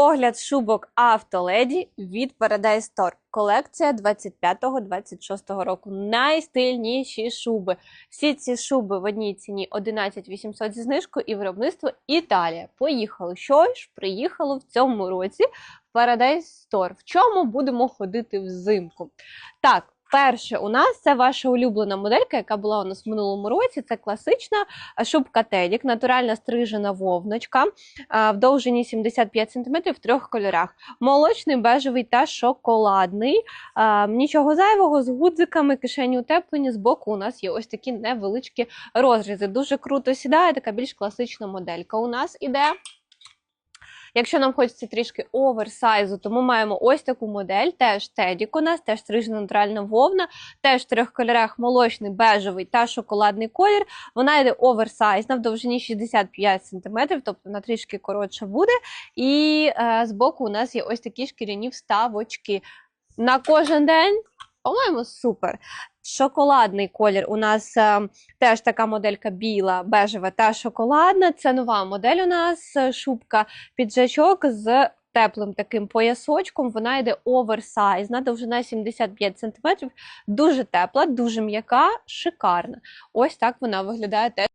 Огляд шубок Автоледі від Paradise Store. Колекція 25-26 року. Найстильніші шуби. Всі ці шуби в одній ціні 11 800 зі знижкою і виробництво Італія. Поїхали. Що ж приїхало в цьому році в Paradise Store. В чому будемо ходити взимку? Так. Перше, у нас це ваша улюблена моделька, яка була у нас в минулому році. Це класична е, шубка Тедік, натуральна стрижена вовночка а, в довжині 75 см в трьох кольорах: молочний, бежевий та шоколадний. Нічого зайвого з гудзиками, кишені утеплені. Збоку у нас є ось такі невеличкі розрізи. Дуже круто сідає, така більш класична моделька. У нас іде. Якщо нам хочеться трішки оверсайзу, то ми маємо ось таку модель, теж Тедік у нас, теж стрижена натуральна вовна, теж в трьох кольорах молочний, бежевий та шоколадний колір. Вона йде оверсайзна в довжині 65 см, тобто вона трішки коротша буде. І е, збоку у нас є ось такі шкіряні вставочки. На кожен день, по-моєму, супер. Шоколадний колір у нас е, теж така моделька біла, бежева та шоколадна. Це нова модель у нас е, шубка піджачок з теплим таким поясочком. Вона йде оверсайзна, довжина 75 см, дуже тепла, дуже м'яка, шикарна. Ось так вона виглядає теж.